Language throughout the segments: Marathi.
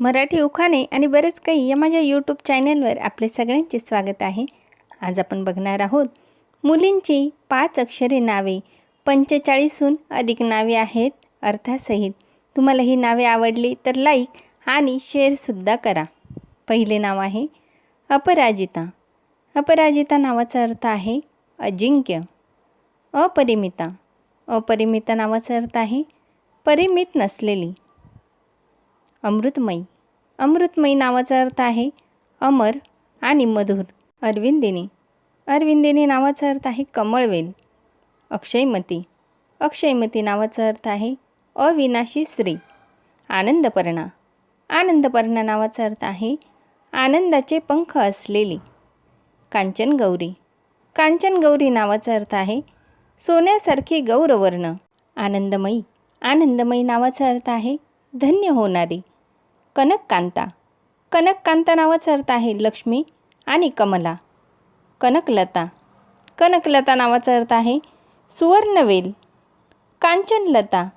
मराठी उखाणे आणि बरेच काही या माझ्या यूट्यूब चॅनलवर आपले सगळ्यांचे स्वागत आहे. आज आपण बघणार आहोत मुलींची पाच अक्षरे नावे. पंचेचाळीसहून अधिक नावे आहेत अर्थासहित. तुम्हाला ही नावे आवडली तर लाईक आणि शेअरसुद्धा करा. पहिले नाव आहे अपराजिता. अपराजिता नावाचा अर्थ आहे अजिंक्य. अपरिमिता. अपरिमिता नावाचा अर्थ आहे परिमित नसलेली. अमृतमयी. अमृतमयी नावाचा अर्थ आहे अमर आणि मधुर. अरविंदिनी. अरविंदिनी नावाचा अर्थ आहे कमळवेल. अक्षयमती. अक्षयमती नावाचा अर्थ आहे अविनाशी स्त्री. आनंदपर्णा. आनंदपर्णा नावाचा अर्थ आहे आनंदाचे पंख असलेली. कांचनगौरी कांचनगौरी नावाचा अर्थ आहे सोन्यासारखी गौरवर्ण. आनंदमयी. आनंदमयी नावाचा अर्थ आहे धन्य होणारी. कनककांता कनककांता नावाचा अर्थ आहे लक्ष्मी आणि कमला. कनकलता कनकलता नावाचा अर्थ आहे सुवर्णवेल कांचनलता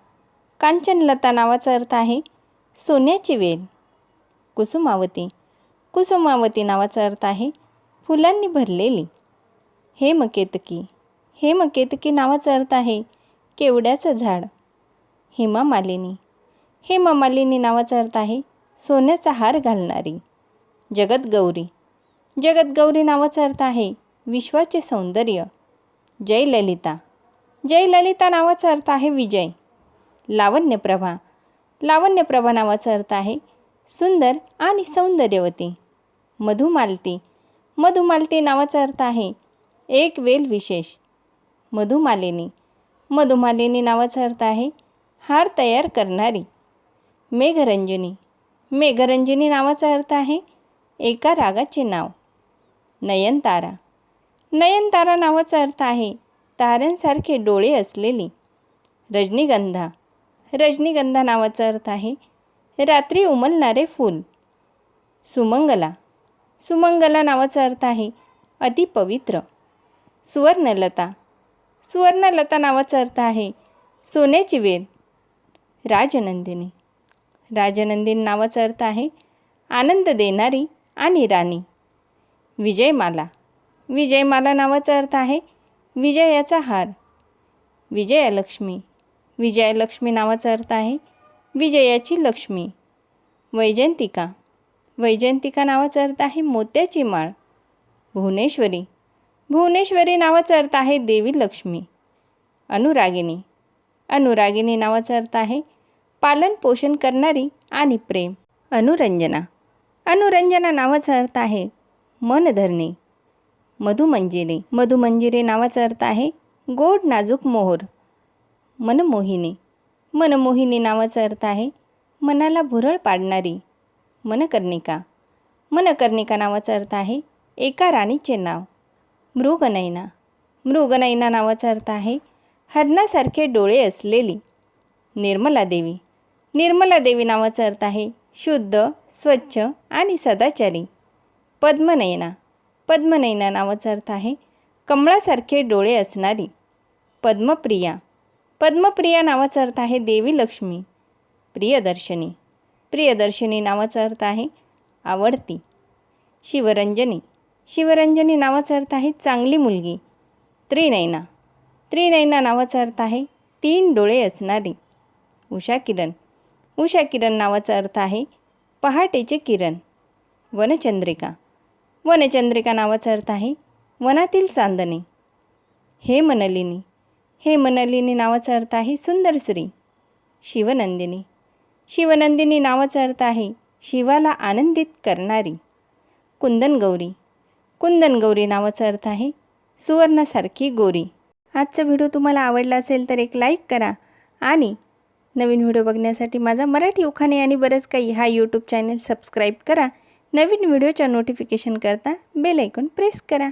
कांचनलता नावाचा अर्थ आहे सोन्याची वेल. कुसुमावती. कुसुमावती नावाचा अर्थ आहे फुलांनी भरलेली. हेमकेतकी. हेमकेतकी नावाचा अर्थ आहे केवड्याचं झाड. हेमा मालिनी हेमा मालिनी नावाचा अर्थ आहे सोन्याचा हार घालणारी. जगतगौरी जगतगौरी नावाचा अर्थ आहे विश्वाचे सौंदर्य. जयललिता जयललिता नावाचा अर्थ आहे विजय. लावण्यप्रभा. लावण्यप्रभा नावाचा अर्थ आहे सुंदर आणि सौंदर्यवती. मधुमालती. मधुमालती नावाचा अर्थ आहे एक वेल विशेष. मधुमालिनी. मधुमालिनी नावाचा अर्थ आहे हार तयार करणारी. मेघरंजनी. मेघरंजनी नावाचा अर्थ आहे एका रागाचे नाव. नयनतारा. नयनतारा नावाचा अर्थ आहे ताऱ्यांसारखे डोळे असलेली. रजनीगंधा. रजनीगंधा नावाचा अर्थ आहे रात्री उमलणारे फूल. सुमंगला. सुमंगला नावाचा अर्थ आहे अतिपवित्र. सुवर्णलता. सुवर्णलता नावाचा अर्थ आहे सोन्याची वेल. राजनंदिनी. राजनंदिनी नावाचा अर्थ आहे आनंद देणारी आणि राणी. विजयमाला. विजयमाला नावाचा अर्थ आहे विजयाचा हार. विजयालक्ष्मी. विजयालक्ष्मी नावाचा अर्थ आहे विजयाची लक्ष्मी. वैजयंतिका. वैजयंतिका नावाचा अर्थ आहे मोत्याची माळ. भुवनेश्वरी. भुवनेश्वरी नावाचा अर्थ आहे देवी लक्ष्मी. अनुरागिनी अनुरागिनी नावाचा अर्थ आहे पालनपोषण करणारी आणि प्रेम. अनुरंजना. अनुरंजना नावाचा अर्थ आहे मन धरणे. मधुमंजिरे मधुमंजिरे नावाचा अर्थ आहे गोड नाजूक मोहर. मनमोहिनी. मनमोहिनी नावाचा अर्थ आहे मनाला भुरळ पाडणारी. मनकर्णिका. मनकर्णिका नावाचा अर्थ आहे एका राणीचे नाव. मृगनयना. मृगनयना नावाचा अर्थ आहे हरणासारखे डोळे असलेली. निर्मला देवी. निर्मला देवी नावाचा अर्थ आहे शुद्ध स्वच्छ आणि सदाचारी. पद्मनयना. पद्मनयना नावाचा अर्थ आहे कमळासारखे डोळे असणारी. पद्मप्रिया. पद्मप्रिया नावाचा अर्थ आहे देवी लक्ष्मी. प्रियदर्शनी. प्रियदर्शनी नावाचा अर्थ आहे आवडती. शिवरंजनी. शिवरंजनी नावाचा अर्थ आहे चांगली मुलगी. त्रिनयना. त्रिनयना नावाचा अर्थ आहे तीन डोळे असणारी. उषा किरण. उषा किरण नावाचा अर्थ आहे पहाटेचे किरण. वनचंद्रिका. वनचंद्रिका नावाचा अर्थ आहे वनातील चांदणे. हे मनलिनी. हे मनलिनी नावाचा अर्थ आहे सुंदर स्त्री. शिवनंदिनी. शिवनंदिनी नावाचा अर्थ आहे शिवाला आनंदित करणारी. कुंदनगौरी. कुंदनगौरी नावाचा अर्थ आहे सुवर्णासारखी गोरी. आजचा व्हिडिओ तुम्हाला आवडला असेल तर एक लाईक करा आणि नवीन व्हिडिओ बघण्यासाठी माझा मराठी उखाणे आणि बरंच काही हा यूट्यूब चॅनल सबस्क्राईब करा. नवीन व्हिडिओच्या नोटिफिकेशन करता बेल ऐकून प्रेस करा.